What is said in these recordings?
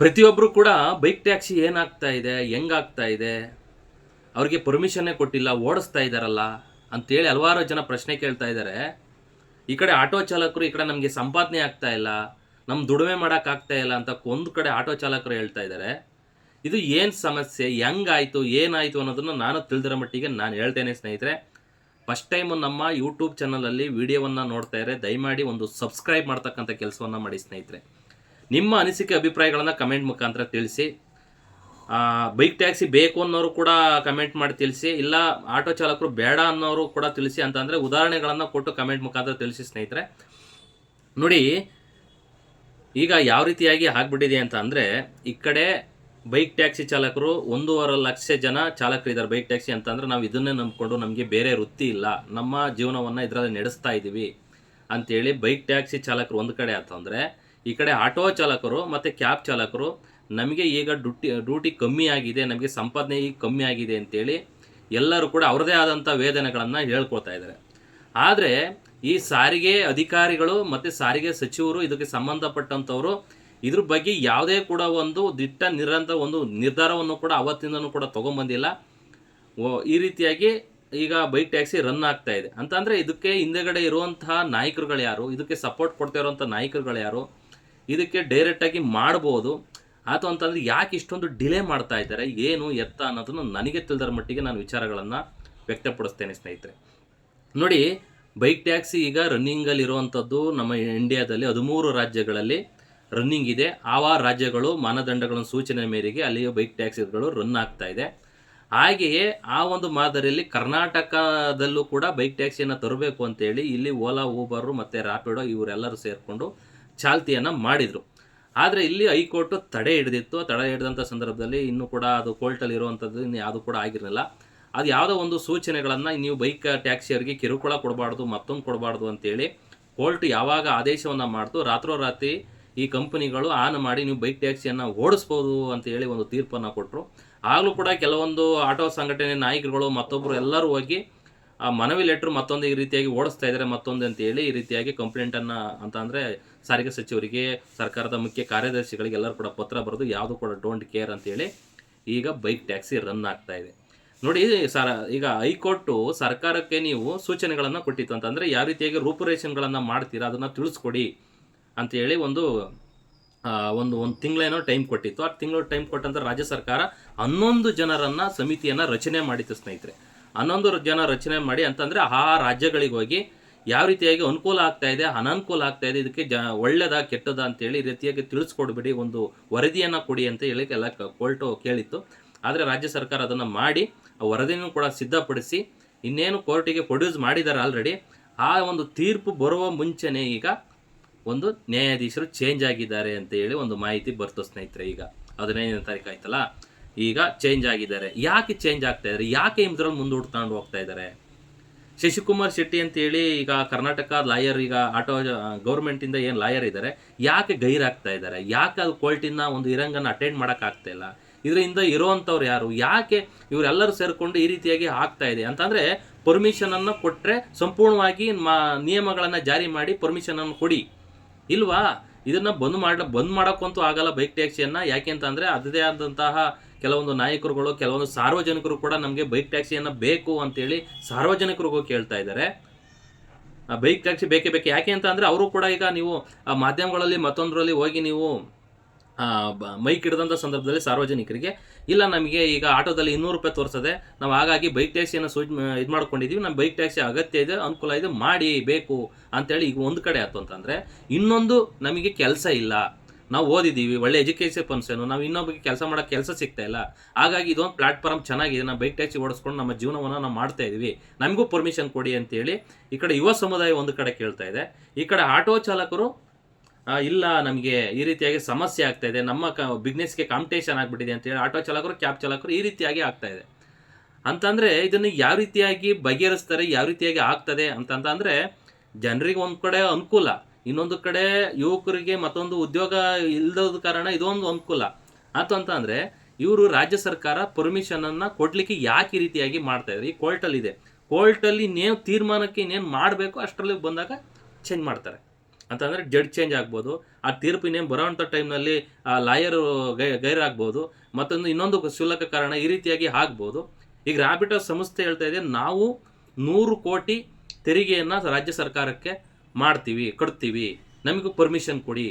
ಪ್ರತಿಯೊಬ್ಬರು ಕೂಡ bike taxi ಏನಾಗ್ತಾ ಇದೆ, ಹೆಂಗಾಗ್ತಾ ಇದೆ, ಅವ್ರಿಗೆ ಪರ್ಮಿಷನ್ನೇ ಕೊಟ್ಟಿಲ್ಲ, ಓಡಿಸ್ತಾ ಇದ್ದಾರಲ್ಲ ಅಂತೇಳಿ ಹಲವಾರು ಜನ ಪ್ರಶ್ನೆ ಕೇಳ್ತಾ ಇದ್ದಾರೆ ಈ ಕಡೆ ಆಟೋ ಚಾಲಕರು ಈ ಕಡೆ ನಮಗೆ ಸಂಪಾದನೆ ಆಗ್ತಾ ಇಲ್ಲ ನಮ್ಮ ದುಡಿಮೆ ಮಾಡೋಕ್ಕಾಗ್ತಾ ಇಲ್ಲ ಅಂತ ಒಂದು ಕಡೆ ಆಟೋ ಚಾಲಕರು ಹೇಳ್ತಾ ಇದ್ದಾರೆ ಇದು ಏನು ಸಮಸ್ಯೆ, ಹೆಂಗಾಯಿತು, ಏನಾಯಿತು ಅನ್ನೋದನ್ನು ನಾನು ತಿಳಿದಿರೋ ಮಟ್ಟಿಗೆ ನಾನು ಹೇಳ್ತೇನೆ ಸ್ನೇಹಿತರೆ. ಫಸ್ಟ್ ಟೈಮು ನಮ್ಮ ಯೂಟ್ಯೂಬ್ ಚಾನಲಲ್ಲಿ ವಿಡಿಯೋವನ್ನು ನೋಡ್ತಾ ಇದ್ದಾರೆ ದಯಮಾಡಿ ಒಂದು ಸಬ್ಸ್ಕ್ರೈಬ್ ಮಾಡ್ತಕ್ಕಂಥ ಕೆಲಸವನ್ನು ಮಾಡಿ ಸ್ನೇಹಿತರೆ. ನಿಮ್ಮ ಅನಿಸಿಕೆ ಅಭಿಪ್ರಾಯಗಳನ್ನು ಕಮೆಂಟ್ ಮುಖಾಂತರ ತಿಳಿಸಿ. ಬೈಕ್ ಟ್ಯಾಕ್ಸಿ ಬೇಕು ಅನ್ನೋರು ಕೂಡ ಕಮೆಂಟ್ ಮಾಡಿ ತಿಳಿಸಿ, ಇಲ್ಲ ಆಟೋ ಚಾಲಕರು ಬೇಡ ಅನ್ನೋರು ಕೂಡ ತಿಳಿಸಿ ಅಂತಂದರೆ ಉದಾಹರಣೆಗಳನ್ನು ಕೊಟ್ಟು ಕಮೆಂಟ್ ಮುಖಾಂತರ ತಿಳಿಸಿ ಸ್ನೇಹಿತರೆ. ನೋಡಿ, ಈಗ ಯಾವ ರೀತಿಯಾಗಿ ಆಗ್ಬಿಟ್ಟಿದೆ ಅಂತ ಅಂದರೆ, ಈ ಕಡೆ ಬೈಕ್ ಟ್ಯಾಕ್ಸಿ ಚಾಲಕರು ಒಂದೂವರೆ ಲಕ್ಷ ಜನ ಚಾಲಕರಿದ್ದಾರೆ ಬೈಕ್ ಟ್ಯಾಕ್ಸಿ ಅಂತಂದರೆ ನಾವು ಇದನ್ನೇ ನಂಬಿಕೊಂಡು ನಮಗೆ ಬೇರೆ ವೃತ್ತಿ ಇಲ್ಲ. ನಮ್ಮ ಜೀವನವನ್ನು ಇದರಲ್ಲಿ ನಡೆಸ್ತಾ ಇದ್ದೀವಿ ಅಂತೇಳಿ ಬೈಕ್ ಟ್ಯಾಕ್ಸಿ ಚಾಲಕರು ಒಂದು ಕಡೆ ಆತಂದರೆ ಈ ಕಡೆ ಆಟೋ ಚಾಲಕರು ಮತ್ತು ಕ್ಯಾಬ್ ಚಾಲಕರು ನಮಗೆ ಈಗ ಡ್ಯೂಟಿ ಡ್ಯೂಟಿ ಕಮ್ಮಿ ಆಗಿದೆ, ನಮಗೆ ಸಂಪಾದನೆ ಈಗ ಕಮ್ಮಿ ಆಗಿದೆ ಅಂತೇಳಿ ಎಲ್ಲರೂ ಕೂಡ ಅವ್ರದ್ದೇ ಆದಂಥ ವೇದನೆಗಳನ್ನು ಹೇಳ್ಕೊಳ್ತಾ ಇದ್ದಾರೆ. ಆದರೆ ಈ ಸಾರಿಗೆ ಅಧಿಕಾರಿಗಳು ಮತ್ತು ಸಾರಿಗೆ ಸಚಿವರು ಇದಕ್ಕೆ ಸಂಬಂಧಪಟ್ಟಂಥವರು ಇದ್ರ ಬಗ್ಗೆ ಯಾವುದೇ ಕೂಡ ಒಂದು ದಿಟ್ಟ ನಿರಂತರ ಒಂದು ನಿರ್ಧಾರವನ್ನು ಕೂಡ ಅವತ್ತಿಂದನೂ ಕೂಡ ತೊಗೊಂಬಂದಿಲ್ಲ. ಈ ರೀತಿಯಾಗಿ ಈಗ ಬೈಕ್ ಟ್ಯಾಕ್ಸಿ ರನ್ ಆಗ್ತಾ ಇದೆ. ಅಂತಂದರೆ ಇದಕ್ಕೆ ಹಿಂದೆಗಡೆ ಇರುವಂತಹ ನಾಯಕರುಗಳು ಯಾರು? ಇದಕ್ಕೆ ಸಪೋರ್ಟ್ ಕೊಡ್ತಾ ಇರುವಂಥ ನಾಯಕರುಗಳು ಯಾರು? ಇದಕ್ಕೆ ಡೈರೆಕ್ಟಾಗಿ ಮಾಡ್ಬೋದು. ಅಥವಾ ಅಂತಂದರೆ ಯಾಕೆ ಇಷ್ಟೊಂದು ಡಿಲೇ ಮಾಡ್ತಾ ಇದ್ದಾರೆ? ಏನು ಎತ್ತ ಅನ್ನೋದನ್ನು ನನಗೆ ತಿಳಿದರ ಮಟ್ಟಿಗೆ ನಾನು ವಿಚಾರಗಳನ್ನು ವ್ಯಕ್ತಪಡಿಸ್ತೇನೆ ಸ್ನೇಹಿತರೆ. ನೋಡಿ ಬೈಕ್ ಟ್ಯಾಕ್ಸಿ ಈಗ ರನ್ನಿಂಗಲ್ಲಿ ಇರುವಂಥದ್ದು ನಮ್ಮ ಇಂಡಿಯಾದಲ್ಲಿ ಹದಿಮೂರು ರಾಜ್ಯಗಳಲ್ಲಿ ರನ್ನಿಂಗ್ ಇದೆ. ಆವ ರಾಜ್ಯಗಳು ಮಾನದಂಡಗಳ ಸೂಚನೆ ಮೇರೆಗೆ ಅಲ್ಲಿ ಬೈಕ್ ಟ್ಯಾಕ್ಸಿಗಳು ರನ್ ಆಗ್ತಾ ಇದೆ. ಹಾಗೆಯೇ ಆ ಒಂದು ಮಾದರಿಯಲ್ಲಿ ಕರ್ನಾಟಕದಲ್ಲೂ ಕೂಡ ಬೈಕ್ ಟ್ಯಾಕ್ಸಿಯನ್ನು ತರಬೇಕು ಅಂತೇಳಿ ಇಲ್ಲಿ ಓಲಾ ಊಬರು ಮತ್ತು ರ್ಯಾಪಿಡೋ ಇವರೆಲ್ಲರೂ ಸೇರಿಕೊಂಡು ಚಾಲ್ತಿಯನ್ನು ಮಾಡಿದರು. ಆದರೆ ಇಲ್ಲಿ ಹೈಕೋರ್ಟು ತಡೆ ಹಿಡಿದಿತ್ತು. ತಡೆ ಹಿಡಿದಂಥ ಸಂದರ್ಭದಲ್ಲಿ ಇನ್ನೂ ಕೂಡ ಅದು ಕೋರ್ಟಲ್ಲಿ ಇರುವಂಥದ್ದು ಇನ್ನು ಯಾವುದು ಕೂಡ ಆಗಿರಲಿಲ್ಲ. ಅದು ಯಾವುದೋ ಒಂದು ಸೂಚನೆಗಳನ್ನು ನೀವು ಬೈಕ್ ಟ್ಯಾಕ್ಸಿಯವರಿಗೆ ಕಿರುಕುಳ ಕೊಡಬಾರ್ದು, ಮತ್ತೊಂದು ಕೊಡಬಾರ್ದು ಅಂತೇಳಿ ಕೋರ್ಟ್ ಯಾವಾಗ ಆದೇಶವನ್ನು ಮಾಡ್ತು ರಾತ್ರೋರಾತ್ರಿ ಈ ಕಂಪನಿಗಳು ಆನ್ ಮಾಡಿ ನೀವು ಬೈಕ್ ಟ್ಯಾಕ್ಸಿಯನ್ನು ಓಡಿಸ್ಬೋದು ಅಂತ ಹೇಳಿ ಒಂದು ತೀರ್ಪನ್ನು ಕೊಟ್ಟರು ಆಗಲೂ ಕೂಡ ಕೆಲವೊಂದು ಆಟೋ ಸಂಘಟನೆ ನಾಯಕರುಗಳು ಮತ್ತೊಬ್ಬರು ಎಲ್ಲರೂ ಹೋಗಿ ಆ ಮನವಿ ಲೆಟ್ರ್ ಮತ್ತೊಂದು ಈ ರೀತಿಯಾಗಿ ಓಡಿಸ್ತಾ ಇದ್ದಾರೆ, ಮತ್ತೊಂದು ಅಂತೇಳಿ ಈ ರೀತಿಯಾಗಿ ಕಂಪ್ಲೇಂಟನ್ನು ಅಂತ ಅಂದರೆ ಸಾರಿಗೆ ಸಚಿವರಿಗೆ, ಸರ್ಕಾರದ ಮುಖ್ಯ ಕಾರ್ಯದರ್ಶಿಗಳಿಗೆ ಎಲ್ಲರೂ ಕೂಡ ಪತ್ರ ಬರೆದು ಯಾವುದು ಕೂಡ ಡೋಂಟ್ ಕೇರ್ ಅಂತೇಳಿ ಈಗ ಬೈಕ್ ಟ್ಯಾಕ್ಸಿ ರನ್ ಆಗ್ತಾ ಇದೆ. ನೋಡಿ ಸರ ಈಗ ಹೈಕೋರ್ಟು ಸರ್ಕಾರಕ್ಕೆ ನೀವು ಸೂಚನೆಗಳನ್ನು ಕೊಟ್ಟಿತ್ತು ಅಂತಂದರೆ ಯಾವ ರೀತಿಯಾಗಿ ರೂಪುರೇಷನ್ಗಳನ್ನು ಮಾಡ್ತೀರಾ ಅದನ್ನು ತಿಳಿಸ್ಕೊಡಿ ಅಂತೇಳಿ ಒಂದು ಒಂದು ಒಂದು ತಿಂಗಳೇನೋ ಟೈಮ್ ಕೊಟ್ಟಿತ್ತು. ಆ ತಿಂಗಳು ಟೈಮ್ ಕೊಟ್ಟಂತ ರಾಜ್ಯ ಸರ್ಕಾರ ಹನ್ನೊಂದು ಜನರನ್ನ ಸಮಿತಿಯನ್ನು ರಚನೆ ಮಾಡಿತ್ತು ಸ್ನೇಹಿತರೆ. ಹನ್ನೊಂದು ಜನ ರಚನೆ ಮಾಡಿ ಅಂತಂದರೆ ಆ ರಾಜ್ಯಗಳಿಗೆ ಹೋಗಿ ಯಾವ ರೀತಿಯಾಗಿ ಅನುಕೂಲ ಆಗ್ತಾ ಇದೆ, ಅನನುಕೂಲ ಆಗ್ತಾ ಇದೆ, ಇದಕ್ಕೆ ಜ ಒಳ್ಳೆಯದ ಕೆಟ್ಟದ ಅಂತೇಳಿ ಈ ರೀತಿಯಾಗಿ ತಿಳಿಸ್ಕೊಡ್ಬಿಡಿ ಒಂದು ವರದಿಯನ್ನು ಕೊಡಿ ಅಂತ ಹೇಳಿ ಎಲ್ಲ ಕೋರ್ಟು ಕೇಳಿತ್ತು. ಆದರೆ ರಾಜ್ಯ ಸರ್ಕಾರ ಅದನ್ನು ಮಾಡಿ ಆ ವರದಿನೂ ಕೂಡ ಸಿದ್ಧಪಡಿಸಿ ಇನ್ನೇನು ಕೋರ್ಟಿಗೆ ಪ್ರೊಡ್ಯೂಸ್ ಮಾಡಿದ್ದಾರೆ ಆಲ್ರೆಡಿ, ಆ ಒಂದು ತೀರ್ಪು ಬರುವ ಮುಂಚೆನೇ ಈಗ ಒಂದು ನ್ಯಾಯಾಧೀಶರು ಚೇಂಜ್ ಆಗಿದ್ದಾರೆ ಅಂತ ಹೇಳಿ ಒಂದು ಮಾಹಿತಿ ಬರ್ತು ಸ್ನೇಹಿತರೆ ಈಗ. ಹದಿನೈದನೇ ತಾರೀಕು ಆಯ್ತಲ್ಲ? ಈಗ ಚೇಂಜ್ ಆಗಿದ್ದಾರೆ. ಯಾಕೆ ಚೇಂಜ್ ಆಗ್ತಾ ಇದ್ದಾರೆ? ಯಾಕೆ ಇದ್ರಲ್ಲಿ ಮುಂದೂಡ್ಕೊಂಡು ಹೋಗ್ತಾ ಇದ್ದಾರೆ? ಶಶಿಕುಮಾರ್ ಶೆಟ್ಟಿ ಅಂತ ಹೇಳಿ ಈಗ ಕರ್ನಾಟಕ ಲಾಯರ್ ಈಗ ಆಟೋ ಗೌರ್ಮೆಂಟಿಂದ ಏನು ಲಾಯರ್ ಇದ್ದಾರೆ, ಯಾಕೆ ಗೈರಾಗ್ತಾ ಇದ್ದಾರೆ? ಯಾಕೆ ಅದು ಕೋರ್ಟಿನ ಒಂದು ಇರಂಗನ್ನು ಅಟೆಂಡ್ ಮಾಡೋಕ್ಕಾಗ್ತಾ ಇಲ್ಲ? ಇದರಿಂದ ಇರೋವಂಥವ್ರು ಯಾರು? ಯಾಕೆ ಇವರೆಲ್ಲರೂ ಸೇರಿಕೊಂಡು ಈ ರೀತಿಯಾಗಿ ಆಗ್ತಾ ಇದೆ? ಅಂತಂದರೆ ಪರ್ಮಿಷನನ್ನು ಕೊಟ್ಟರೆ ಸಂಪೂರ್ಣವಾಗಿ ಮಾ, ನಿಯಮಗಳನ್ನು ಜಾರಿ ಮಾಡಿ ಪರ್ಮಿಷನನ್ನು ಕೊಡಿ. ಇಲ್ವಾ? ಇದನ್ನ ಬಂದ್ ಮಾಡ ಬಂದ್ ಮಾಡೋಕ್ಕಂತೂ ಆಗಲ್ಲ ಬೈಕ್ ಟ್ಯಾಕ್ಸಿಯನ್ನ ಯಾಕೆ ಅಂತಂದರೆ ಅದೇ ಆದಂತಹ ಕೆಲವೊಂದು ನಾಯಕರುಗಳು, ಕೆಲವೊಂದು ಸಾರ್ವಜನಿಕರು ಕೂಡ ನಮಗೆ ಬೈಕ್ ಟ್ಯಾಕ್ಸಿಯನ್ನು ಬೇಕು ಅಂತೇಳಿ ಸಾರ್ವಜನಿಕರಿಗೂ ಕೇಳ್ತಾ ಇದ್ದಾರೆ. ಬೈಕ್ ಟ್ಯಾಕ್ಸಿ ಬೇಕೇ ಬೇಕು. ಯಾಕೆ ಅಂತ ಅಂದರೆ ಅವರು ಕೂಡ ಈಗ ನೀವು ಮಾಧ್ಯಮಗಳಲ್ಲಿ ಮತ್ತೊಂದರಲ್ಲಿ ಹೋಗಿ ನೀವು ಮೈಕ್ ಹಿಡಿದಂಥ ಸಂದರ್ಭದಲ್ಲಿ ಸಾರ್ವಜನಿಕರಿಗೆ, ಇಲ್ಲ ನಮಗೆ ಈಗ ಆಟೋದಲ್ಲಿ ಇನ್ನೂರು ರೂಪಾಯಿ ತೋರಿಸದೆ, ನಾವು ಹಾಗಾಗಿ ಬೈಕ್ ಟ್ಯಾಕ್ಸಿಯನ್ನು ಸೂಚ್ ಇದು ಮಾಡ್ಕೊಂಡಿದ್ದೀವಿ ನಮ್ಮ ಬೈಕ್ ಟ್ಯಾಕ್ಸಿ ಅಗತ್ಯ ಇದೆ, ಅನುಕೂಲ ಇದೆ, ಮಾಡಿ ಬೇಕು ಅಂತೇಳಿ ಈಗ ಒಂದು ಕಡೆ ಆಯ್ತು ಅಂತಂದರೆ, ಇನ್ನೊಂದು ನಮಗೆ ಕೆಲಸ ಇಲ್ಲ. ನಾವು ಓದಿದ್ದೀವಿ, ಒಳ್ಳೆ ಎಜುಕೇಷನ್ ಪನ್ಸೇನು ನಾವು ಇನ್ನೊಬ್ಬರಿಗೆ ಕೆಲಸ ಮಾಡೋಕ್ಕೆ ಕೆಲಸ ಸಿಗ್ತಾ ಇಲ್ಲ. ಹಾಗಾಗಿ ಇದೊಂದು ಪ್ಲಾಟ್ಫಾರ್ಮ್ ಚೆನ್ನಾಗಿದೆ, ನಾವು ಬೈಕ್ ಟ್ಯಾಕ್ಸಿ ಓಡಿಸ್ಕೊಂಡು ನಮ್ಮ ಜೀವನವನ್ನು ನಾವು ಮಾಡ್ತಾ ಇದ್ದೀವಿ ನಮಗೂ ಪರ್ಮಿಷನ್ ಕೊಡಿ ಅಂತೇಳಿ ಈ ಕಡೆ ಯುವ ಸಮುದಾಯ ಒಂದು ಕಡೆ ಕೇಳ್ತಾ ಇದೆ. ಈ ಕಡೆ ಆಟೋ ಚಾಲಕರು ಇಲ್ಲ, ನಮಗೆ ಈ ರೀತಿಯಾಗಿ ಸಮಸ್ಯೆ ಆಗ್ತಾ ಇದೆ, ನಮ್ಮ ಕ ಬಿಸ್ನೆಸ್ಗೆ ಕಾಂಪಿಟೇಷನ್ ಆಗಿಬಿಟ್ಟಿದೆ ಅಂತೇಳಿ ಆಟೋ ಚಾಲಕರು ಕ್ಯಾಬ್ ಚಾಲಕರು ಈ ರೀತಿಯಾಗಿ ಆಗ್ತಾ ಇದೆ. ಅಂತಂದರೆ ಇದನ್ನು ಯಾವ ರೀತಿಯಾಗಿ ಬಗೆಹರಿಸ್ತಾರೆ, ಯಾವ ರೀತಿಯಾಗಿ ಆಗ್ತದೆ ಅಂತಂತಂದರೆ, ಜನರಿಗೆ ಒಂದು ಕಡೆ ಅನುಕೂಲ. ಇನ್ನೊಂದು ಕಡೆ ಯುವಕರಿಗೆ ಮತ್ತೊಂದು ಉದ್ಯೋಗ ಇಲ್ಲದ ಕಾರಣ ಇದೊಂದು ಅನುಕೂಲ. ಆತು ಅಂತ ಅಂದರೆ, ಇವರು ರಾಜ್ಯ ಸರ್ಕಾರ ಪರ್ಮಿಷನನ್ನು ಕೊಡಲಿಕ್ಕೆ ಯಾಕೆ ಈ ರೀತಿಯಾಗಿ ಮಾಡ್ತಾ ಇದ್ದಾರೆ ಈ ಕೋರ್ಟಲ್ಲಿ ಇದೆ. ಕೋರ್ಟಲ್ಲಿ ಇನ್ನೇನು ತೀರ್ಮಾನಕ್ಕೆ ಇನ್ನೇನು ಮಾಡಬೇಕು ಅಷ್ಟರಲ್ಲಿ ಬಂದಾಗ ಚೇಂಜ್ ಮಾಡ್ತಾರೆ. ಅಂತಂದರೆ ಜಡ್ ಚೇಂಜ್ ಆಗ್ಬೋದು. ಆ ತೀರ್ಪು ಇನ್ನೇನು ಬರೋವಂಥ ಟೈಮ್ನಲ್ಲಿ ಆ ಲಾಯರು ಗೈ, ಗೈರಾಗ್ಬೋದು. ಮತ್ತೊಂದು ಇನ್ನೊಂದು ಕ್ಷುಲ್ಲಕ ಕಾರಣ ಈ ರೀತಿಯಾಗಿ ಆಗ್ಬೋದು. ಈಗ ರಾಬಿಟೋ ಸಂಸ್ಥೆ ಹೇಳ್ತಾ ಇದೆ, ನಾವು ನೂರು ಕೋಟಿ ತೆರಿಗೆಯನ್ನು ರಾಜ್ಯ ಸರ್ಕಾರಕ್ಕೆ ಮಾಡ್ತೀವಿ, ಕಟ್ತೀವಿ, ನಮಗೂ ಪರ್ಮಿಷನ್ ಕೊಡಿ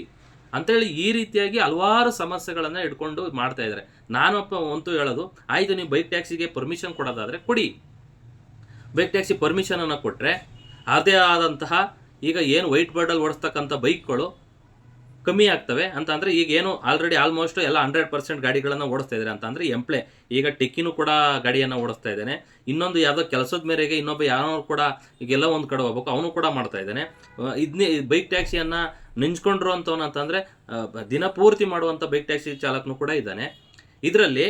ಅಂತೇಳಿ ಈ ರೀತಿಯಾಗಿ ಹಲವಾರು ಸಮಸ್ಯೆಗಳನ್ನು ಇಟ್ಕೊಂಡು ಮಾಡ್ತಾ ಇದ್ದಾರೆ. ನಾನಪ್ಪ ಅಂತೂ ಹೇಳೋದು, ಆಯಿತು ನೀವು ಬೈಕ್ ಟ್ಯಾಕ್ಸಿಗೆ ಪರ್ಮಿಷನ್ ಕೊಡೋದಾದರೆ ಕೊಡಿ. ಬೈಕ್ ಟ್ಯಾಕ್ಸಿ ಪರ್ಮಿಷನನ್ನು ಕೊಟ್ಟರೆ ಅದೇ ಆದಂತಹ ಈಗ ಏನು ವೈಟ್ ಬೋರ್ಡಲ್ಲಿ ಓಡಿಸ್ತಕ್ಕಂಥ ಬೈಕ್ಗಳು ಕಮ್ಮಿ ಆಗ್ತವೆ ಅಂತ ಅಂದರೆ ಈಗ ಏನು ಆಲ್ರೆಡಿ ಆಲ್ಮೋಸ್ಟ್ ಎಲ್ಲ ಹಂಡ್ರೆಡ್ ಪರ್ಸೆಂಟ್ ಗಾಡಿಗಳನ್ನು ಓಡಿಸ್ತಾ ಇದ್ದಾರೆ ಅಂತ ಅಂದರೆ ಎಂಪ್ಲೆ ಈಗ ಟೆಕ್ಕಿನೂ ಕೂಡ ಗಾಡಿಯನ್ನು ಓಡಿಸ್ತಾ ಇದ್ದಾನೆ. ಇನ್ನೊಂದು ಯಾವುದೋ ಕೆಲಸದ ಮೇರೆಗೆ ಇನ್ನೊಬ್ಬ ಯಾರೋ ಕೂಡ ಈಗೆಲ್ಲ ಒಂದು ಕಡೆ ಹೋಗ್ಬೇಕು, ಅವನು ಕೂಡ ಮಾಡ್ತಾ ಇದ್ದಾನೆ. ಇದನ್ನೇ ಬೈಕ್ ಟ್ಯಾಕ್ಸಿಯನ್ನು ನಿಂಚ್ಕೊಂಡ್ರು ಅಂತವನು ಅಂತಂದರೆ ದಿನಪೂರ್ತಿ ಮಾಡುವಂಥ ಬೈಕ್ ಟ್ಯಾಕ್ಸಿ ಚಾಲಕನು ಕೂಡ ಇದ್ದಾನೆ. ಇದರಲ್ಲಿ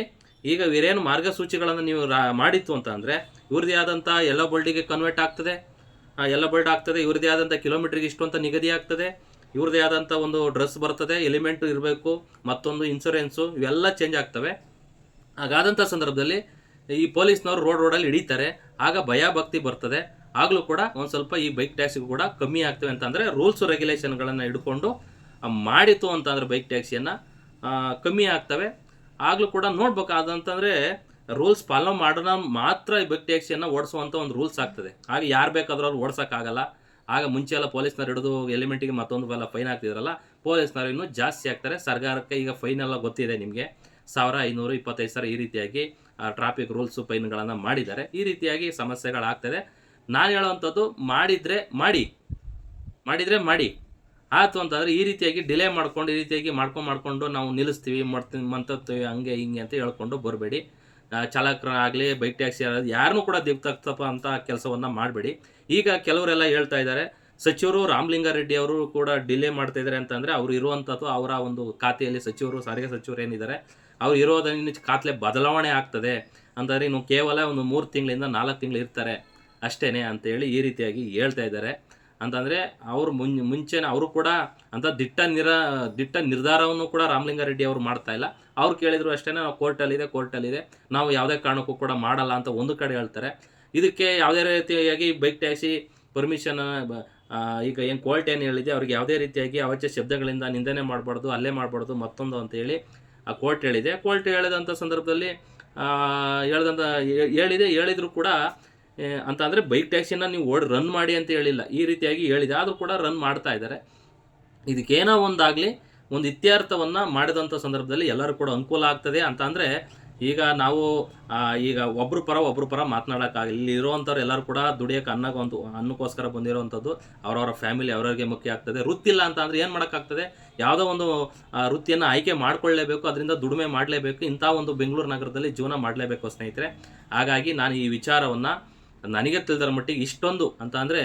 ಈಗ ಇವರೇನು ಮಾರ್ಗಸೂಚಿಗಳನ್ನು ನೀವು ರಾ, ಮಾಡಿತ್ತು ಅಂತ ಅಂದರೆ ಇವ್ರದ್ದೇ ಆದಂಥ ಎಲ್ಲ ಬೋಲ್ಡಿಗೆ ಕನ್ವರ್ಟ್ ಆಗ್ತದೆ. ಎಲ್ಲ ಬೋಲ್ಡ್ ಆಗ್ತದೆ ಇವ್ರದ್ದೇ ಆದಂಥ ಕಿಲೋಮೀಟ್ರಿಗೆ ಇಷ್ಟು ಅಂತ ನಿಗದಿ ಆಗ್ತದೆ. ಇವ್ರದ್ದೇ ಆದಂಥ ಒಂದು ಡ್ರೆಸ್ ಬರ್ತದೆ ಎಲಿಮೆಂಟ್ ಇರಬೇಕು, ಮತ್ತೊಂದು ಇನ್ಸೂರೆನ್ಸು ಇವೆಲ್ಲ ಚೇಂಜ್ ಆಗ್ತವೆ. ಹಾಗಾದಂಥ ಸಂದರ್ಭದಲ್ಲಿ ಈ ಪೊಲೀಸ್ನವರು ರೋಡ್ ರೋಡಲ್ಲಿ ಹಿಡಿತಾರೆ. ಆಗ ಭಯ ಭಕ್ತಿ ಬರ್ತದೆ. ಆಗಲೂ ಕೂಡ ಒಂದು ಸ್ವಲ್ಪ ಈ ಬೈಕ್ ಟ್ಯಾಕ್ಸಿಗೂ ಕೂಡ ಕಮ್ಮಿ ಆಗ್ತವೆ ಅಂತಂದರೆ ರೂಲ್ಸು ರೆಗ್ಯುಲೇಷನ್ಗಳನ್ನು ಹಿಡ್ಕೊಂಡು ಮಾಡಿತು ಅಂತಂದರೆ ಬೈಕ್ ಟ್ಯಾಕ್ಸಿಯನ್ನು ಕಮ್ಮಿ ಆಗ್ತವೆ. ಆಗಲೂ ಕೂಡ ನೋಡ್ಬೇಕಾದಂತಂದರೆ ರೂಲ್ಸ್ ಫಾಲೋ ಮಾಡೋಣ ಮಾತ್ರ ಈ ಬೈಕ್ ಟ್ಯಾಕ್ಸಿಯನ್ನು ಓಡಿಸುವಂಥ ಒಂದು ರೂಲ್ಸ್ ಆಗ್ತದೆ. ಹಾಗೆ ಯಾರು ಬೇಕಾದ್ರೂ ಅವ್ರು ಓಡ್ಸೋಕ್ಕಾಗಲ್ಲ. ಆಗ ಮುಂಚೆ ಎಲ್ಲ ಪೊಲೀಸ್ನವ್ರು ಹಿಡಿದು ಎಲಿಮೆಂಟಿಗೆ ಮತ್ತೊಂದು ಬಲ ಫೈನ್ ಹಾಕ್ತಿದ್ರಲ್ಲ, ಪೊಲೀಸ್ನವ್ರು ಇನ್ನೂ ಜಾಸ್ತಿ ಆಗ್ತಾರೆ ಸರ್ಕಾರಕ್ಕೆ ಈಗ ಫೈನ್ ಎಲ್ಲ ಗೊತ್ತಿದೆ ನಿಮಗೆ. ಸಾವಿರ ಐನೂರು ಇಪ್ಪತ್ತೈದು ಸಾವಿರ ಈ ರೀತಿಯಾಗಿ ಟ್ರಾಫಿಕ್ ರೂಲ್ಸು ಫೈನ್ಗಳನ್ನು ಮಾಡಿದ್ದಾರೆ. ಈ ರೀತಿಯಾಗಿ ಸಮಸ್ಯೆಗಳಾಗ್ತದೆ ನಾನು ಹೇಳೋವಂಥದ್ದು ಮಾಡಿದರೆ ಮಾಡಿ. ಮಾಡಿದರೆ ಮಾಡಿ. ಆಯಿತು ಅಂತಂದರೆ ಈ ರೀತಿಯಾಗಿ ಡಿಲೇ ಮಾಡ್ಕೊಂಡು, ಈ ರೀತಿಯಾಗಿ ಮಾಡ್ಕೊಂಡು ಮಾಡ್ಕೊಂಡು ನಾವು ನಿಲ್ಲಿಸ್ತೀವಿ, ಮಾಡ್ತೀವಿ, ಮಂತತ್ತೀವಿ, ಹಂಗೆ ಹಿಂಗೆ ಅಂತ ಹೇಳ್ಕೊಂಡು ಬರಬೇಡಿ. ಚಾಲಕರಾಗಲಿ ಬೈಕ್ ಟ್ಯಾಕ್ಸಿ ಯಾರನ್ನೂ ಕೂಡ ದಿಗ್ತಪ್ಪ ಅಂತ ಕೆಲಸವನ್ನು ಮಾಡಬೇಡಿ. ಈಗ ಕೆಲವರೆಲ್ಲ ಹೇಳ್ತಾ ಇದ್ದಾರೆ, ಸಚಿವರು ರಾಮಲಿಂಗಾರೆಡ್ಡಿ ಅವರು ಕೂಡ ಡಿಲೇ ಮಾಡ್ತಾ ಇದ್ದಾರೆ ಅಂತಂದರೆ ಅವರು ಇರುವಂಥದ್ದು ಅವರ ಒಂದು ಖಾತೆಯಲ್ಲಿ ಸಚಿವರು, ಸಾರಿಗೆ ಸಚಿವರು ಏನಿದ್ದಾರೆ, ಅವ್ರು ಇರೋದನ್ನ ಖಾತೆ ಬದಲಾವಣೆ ಆಗ್ತದೆ ಅಂತಂದರೆ ಇನ್ನು ಕೇವಲ ಒಂದು ಮೂರು ತಿಂಗಳಿಂದ ನಾಲ್ಕು ತಿಂಗಳು ಇರ್ತಾರೆ ಅಷ್ಟೇ ಅಂತೇಳಿ ಈ ರೀತಿಯಾಗಿ ಹೇಳ್ತಾ ಇದ್ದಾರೆ. ಅಂತಂದರೆ ಅವರು ಮುನ್ ಮುಂಚೆನೇ ಅವರು ಕೂಡ ಅಂತ ದಿಟ್ಟ ನಿರ ದಿಟ್ಟ ನಿರ್ಧಾರವನ್ನು ಕೂಡ ರಾಮಲಿಂಗಾರೆಡ್ಡಿ ಅವರು ಮಾಡ್ತಾ ಇಲ್ಲ. ಅವ್ರು ಕೇಳಿದ್ರು ಅಷ್ಟೇ ನಾವು ಕೋರ್ಟಲ್ಲಿದೆ ಕೋರ್ಟಲ್ಲಿದೆ. ನಾವು ಯಾವುದೇ ಕಾರಣಕ್ಕೂ ಕೂಡ ಮಾಡಲ್ಲ ಅಂತ ಒಂದು ಕಡೆ ಹೇಳ್ತಾರೆ. ಇದಕ್ಕೆ ಯಾವುದೇ ರೀತಿಯಾಗಿ ಬೈಕ್ ಟ್ಯಾಕ್ಸಿ ಪರ್ಮಿಷನ್ ಈಗ ಏನು ಕೋರ್ಟ್ ಏನು ಹೇಳಿದೆ, ಅವ್ರಿಗೆ ಯಾವುದೇ ರೀತಿಯಾಗಿ ಅವಚ್ಯ ಶಬ್ದಗಳಿಂದ ನಿಂದನೆ ಮಾಡಬಾರ್ದು, ಅಲ್ಲೇ ಮಾಡಬಾರ್ದು, ಮತ್ತೊಂದು ಅಂತೇಳಿ ಆ ಕೋರ್ಟ್ ಹೇಳಿದೆ. ಕೋರ್ಟ್ ಹೇಳಿದಂಥ ಸಂದರ್ಭದಲ್ಲಿ ಹೇಳ್ದಂಥ ಹೇಳಿದೆ. ಹೇಳಿದರೂ ಕೂಡ ಅಂತ ಅಂದರೆ ಬೈಕ್ ಟ್ಯಾಕ್ಸಿನ ನೀವು ಓಡಿ ರನ್ ಮಾಡಿ ಅಂತ ಹೇಳಿಲ್ಲ. ಈ ರೀತಿಯಾಗಿ ಹೇಳಿದೆ. ಆದರೂ ಕೂಡ ರನ್ ಮಾಡ್ತಾ ಇದ್ದಾರೆ. ಇದಕ್ಕೇನೋ ಒಂದಾಗಲಿ ಒಂದು ಇತ್ಯರ್ಥವನ್ನು ಮಾಡಿದಂಥ ಸಂದರ್ಭದಲ್ಲಿ ಎಲ್ಲರೂ ಕೂಡ ಅನುಕೂಲ ಆಗ್ತದೆ ಅಂತ ಅಂದರೆ ಈಗ ನಾವು ಈಗ ಒಬ್ಬರು ಪರ ಒಬ್ರು ಪರ ಮಾತನಾಡೋಕ್ಕಾಗಲಿ ಇಲ್ಲಿ ಇರುವಂಥವ್ರು ಎಲ್ಲರೂ ಕೂಡ ದುಡಿಯೋಕೆ ಅನ್ನಕ್ಕೆ ಒಂದು, ಅನ್ನಕ್ಕೋಸ್ಕರ ಬಂದಿರೋವಂಥದ್ದು ಅವರವರ ಫ್ಯಾಮಿಲಿ ಅವರವ್ರಿಗೆ ಮುಖ್ಯ ಆಗ್ತದೆ. ವೃತ್ತಿಲ್ಲ ಅಂತ ಅಂದರೆ ಏನು ಮಾಡೋಕ್ಕಾಗ್ತದೆ? ಯಾವುದೋ ಒಂದು ವೃತ್ತಿಯನ್ನು ಆಯ್ಕೆ ಮಾಡಿಕೊಳ್ಳೇಬೇಕು, ಅದರಿಂದ ದುಡಿಮೆ ಮಾಡಲೇಬೇಕು, ಇಂಥ ಒಂದು ಬೆಂಗಳೂರು ನಗರದಲ್ಲಿ ಜೀವನ ಮಾಡಲೇಬೇಕು ಸ್ನೇಹಿತರೆ. ಹಾಗಾಗಿ ನಾನು ಈ ವಿಚಾರವನ್ನು ನನಗೆ ತಿಳಿದರ ಮಟ್ಟಿಗೆ ಇಷ್ಟೊಂದು ಅಂತ ಅಂದರೆ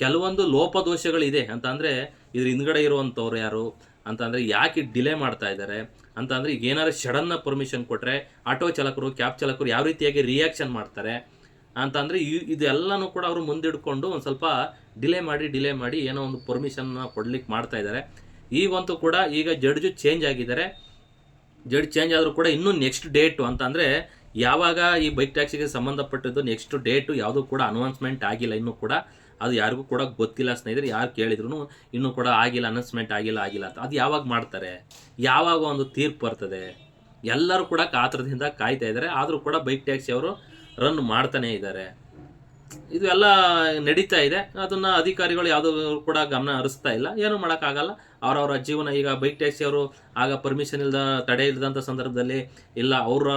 ಕೆಲವೊಂದು ಲೋಪದೋಷಗಳಿದೆ ಅಂತ ಅಂದರೆ ಇದ್ರ ಹಿಂದ್ಗಡೆ ಇರುವಂಥವ್ರು ಯಾರು ಅಂತ ಅಂದರೆ ಯಾಕೆ ಡಿಲೇ ಮಾಡ್ತಾ ಇದ್ದಾರೆ ಅಂತ ಅಂದರೆ ಈಗ ಏನಾದ್ರು ಸಡನ್ನ ಪರ್ಮಿಷನ್ ಕೊಟ್ಟರೆ ಆಟೋ ಚಾಲಕರು ಕ್ಯಾಬ್ ಚಾಲಕರು ಯಾವ ರೀತಿಯಾಗಿ ರಿಯಾಕ್ಷನ್ ಮಾಡ್ತಾರೆ ಅಂತ ಅಂದರೆ ಇದೆಲ್ಲನೂ ಕೂಡ ಅವರು ಮುಂದಿಡ್ಕೊಂಡು ಒಂದು ಸ್ವಲ್ಪ ಡಿಲೇ ಮಾಡಿ ಡಿಲೇ ಮಾಡಿ ಏನೋ ಒಂದು ಪರ್ಮಿಷನ್ನ ಕೊಡ್ಲಿಕ್ಕೆ ಮಾಡ್ತಾ ಇದ್ದಾರೆ ಈಗಂತೂ ಕೂಡ ಈಗ ಜಡ್ಜು ಚೇಂಜ್ ಆಗಿದ್ದಾರೆ. ಜಡ್ಜ್ ಚೇಂಜ್ ಆದರೂ ಕೂಡ ಇನ್ನೂ ನೆಕ್ಸ್ಟ್ ಡೇಟು ಅಂತ ಅಂದರೆ ಯಾವಾಗ ಈ ಬೈಕ್ ಟ್ಯಾಕ್ಸಿಗೆ ಸಂಬಂಧಪಟ್ಟಿದ್ದು ನೆಕ್ಸ್ಟ್ ಡೇಟು ಯಾವುದೂ ಕೂಡ ಅನೌನ್ಸ್ಮೆಂಟ್ ಆಗಿಲ್ಲ, ಇನ್ನೂ ಕೂಡ ಅದು ಯಾರಿಗೂ ಕೂಡ ಗೊತ್ತಿಲ್ಲ ಸ್ನೇಹಿತರೆ, ಯಾರು ಕೇಳಿದ್ರು ಇನ್ನೂ ಕೂಡ ಆಗಿಲ್ಲ ಅನೌನ್ಸ್ಮೆಂಟ್ ಆಗಿಲ್ಲ ಆಗಿಲ್ಲ ಅಂತ. ಅದು ಯಾವಾಗ ಮಾಡ್ತಾರೆ? ಯಾವಾಗ ಒಂದು ತೀರ್ಪು ಬರ್ತದೆ? ಎಲ್ಲರೂ ಕೂಡ ಕಾತರದಿಂದ ಕಾಯ್ತಾ ಇದ್ದಾರೆ. ಆದರೂ ಕೂಡ ಬೈಕ್ ಟ್ಯಾಕ್ಸಿ ಅವರು ರನ್ ಮಾಡ್ತಾನೇ ಇದ್ದಾರೆ. ಇದು ಎಲ್ಲ ನಡೀತಾ ಇದೆ. ಅದನ್ನ ಅಧಿಕಾರಿಗಳು ಯಾವುದೂ ಕೂಡ ಗಮನ ಹರಿಸ್ತಾ ಇಲ್ಲ. ಏನು ಮಾಡೋಕ್ಕಾಗಲ್ಲ. ಅವರವರ ಜೀವನ ಈಗ ಬೈಕ್ ಟ್ಯಾಕ್ಸಿ ಅವರು ಆಗ ಪರ್ಮಿಷನ್ ಇಲ್ದ, ತಡೆ ಇಲ್ಲದಂಥ ಸಂದರ್ಭದಲ್ಲಿ ಇಲ್ಲ, ಅವರ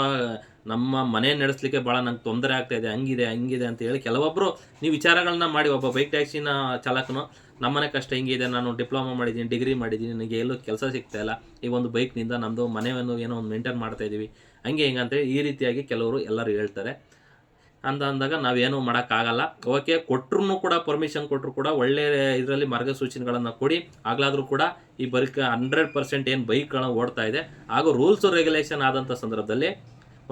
ನಮ್ಮ ಮನೆ ನಡೆಸಲಿಕ್ಕೆ ಭಾಳ ನಂಗೆ ತೊಂದರೆ ಆಗ್ತಾ ಇದೆ. ಹಂಗಿದೆ ಹಂಗಿದೆ ಅಂತ ಹೇಳಿ ಕೆಲವೊಬ್ಬರು ನೀವು ವಿಚಾರಗಳನ್ನ ಮಾಡಿ ಒಬ್ಬ ಬೈಕ್ ಟ್ಯಾಕ್ಸಿನ ಚಾಲಕನು ನಮ್ಮನೆ ಕಷ್ಟ ಹಿಂಗಿದೆ, ನಾನು ಡಿಪ್ಲೊಮಾ ಮಾಡಿದ್ದೀನಿ ಡಿಗ್ರಿ ಮಾಡಿದ್ದೀನಿ ನನಗೆ ಎಲ್ಲೂ ಕೆಲಸ ಸಿಗ್ತಾ ಇಲ್ಲ. ಈ ಒಂದು ಬೈಕ್ನಿಂದ ನಮ್ಮದು ಮನೆಯನ್ನು ಏನೋ ಒಂದು ಮೇಂಟೈನ್ ಮಾಡ್ತಾ ಇದ್ದೀವಿ ಹಂಗೆ ಹಿಂಗೆ ಈ ರೀತಿಯಾಗಿ ಕೆಲವರು ಎಲ್ಲರೂ ಹೇಳ್ತಾರೆ. ಅಂತ ಅಂದಾಗ ನಾವೇನು ಮಾಡೋಕ್ಕಾಗಲ್ಲ. ಓಕೆ ಕೊಟ್ಟರು ಕೂಡ ಪರ್ಮಿಷನ್ ಕೊಟ್ಟರು ಕೂಡ, ಒಳ್ಳೆ ಇದರಲ್ಲಿ ಮಾರ್ಗಸೂಚನೆಗಳನ್ನು ಕೊಡಿ. ಆಗಲಾದರೂ ಕೂಡ ಈ ಬೈಕ್ ಹಂಡ್ರೆಡ್ ಪರ್ಸೆಂಟ್ ಏನು ಬೈಕ್ಗಳನ್ನು ಓಡ್ತಾ ಇದೆ. ಹಾಗೂ ರೂಲ್ಸ್ ರೆಗ್ಯುಲೇಷನ್ ಆದಂಥ ಸಂದರ್ಭದಲ್ಲಿ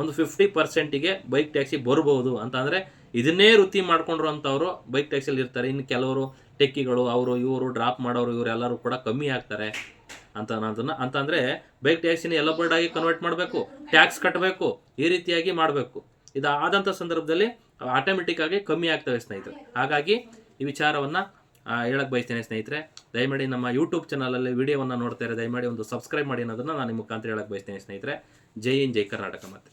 ಒಂದು ಫಿಫ್ಟಿ ಪರ್ಸೆಂಟಿಗೆ ಬೈಕ್ ಟ್ಯಾಕ್ಸಿ ಬರ್ಬೋದು ಅಂತ ಅಂದರೆ ಇದನ್ನೇ ವೃತ್ತಿ ಮಾಡ್ಕೊಂಡಿರೋಂಥವ್ರು ಬೈಕ್ ಟ್ಯಾಕ್ಸಿಯಲ್ಲಿ ಇರ್ತಾರೆ. ಇನ್ನು ಕೆಲವರು ಟೆಕ್ಕಿಗಳು, ಅವರು, ಇವರು ಡ್ರಾಪ್ ಮಾಡೋರು ಇವರೆಲ್ಲರೂ ಕೂಡ ಕಮ್ಮಿ ಆಗ್ತಾರೆ. ಅಂತ ಅನ್ನೋದನ್ನ ಅಂತ ಅಂದರೆ ಬೈಕ್ ಟ್ಯಾಕ್ಸಿನ ಎಲ್ಲ ಆಗಿ ಕನ್ವರ್ಟ್ ಮಾಡಬೇಕು. ಟ್ಯಾಕ್ಸ್ ಕಟ್ಟಬೇಕು ಈ ರೀತಿಯಾಗಿ ಮಾಡಬೇಕು. ಇದು ಆದಂಥ ಸಂದರ್ಭದಲ್ಲಿ ಆಟೋಮೆಟಿಕ್ ಆಗಿ ಕಮ್ಮಿ ಆಗ್ತವೆ ಸ್ನೇಹಿತರೆ. ಹಾಗಾಗಿ ಈ ವಿಚಾರವನ್ನು ಹೇಳಕ್ಕೆ ಬಯಸ್ತೇನೆ ಸ್ನೇಹಿತರೆ. ದಯಮಾಡಿ ನಮ್ಮ ಯೂಟ್ಯೂಬ್ ಚಾನಲಲ್ಲಿ ವಿಡಿಯೋವನ್ನು ಇರೋ. ದಯಮಾಡಿ ಒಂದು ಸಬ್ಸ್ಕ್ರೈಬ್ ಮಾಡಿ ಅನ್ನೋದನ್ನು ನಾನು ಮುಖಾಂತರ ಹೇಳಕ್ಕೆ ಬಯಸ್ತೇನೆ ಸ್ನೇಹಿತರೆ. ಜೈ ಇನ್ ಜೈ ಕರ್ನಾಟಕ ಮತ್ತೆ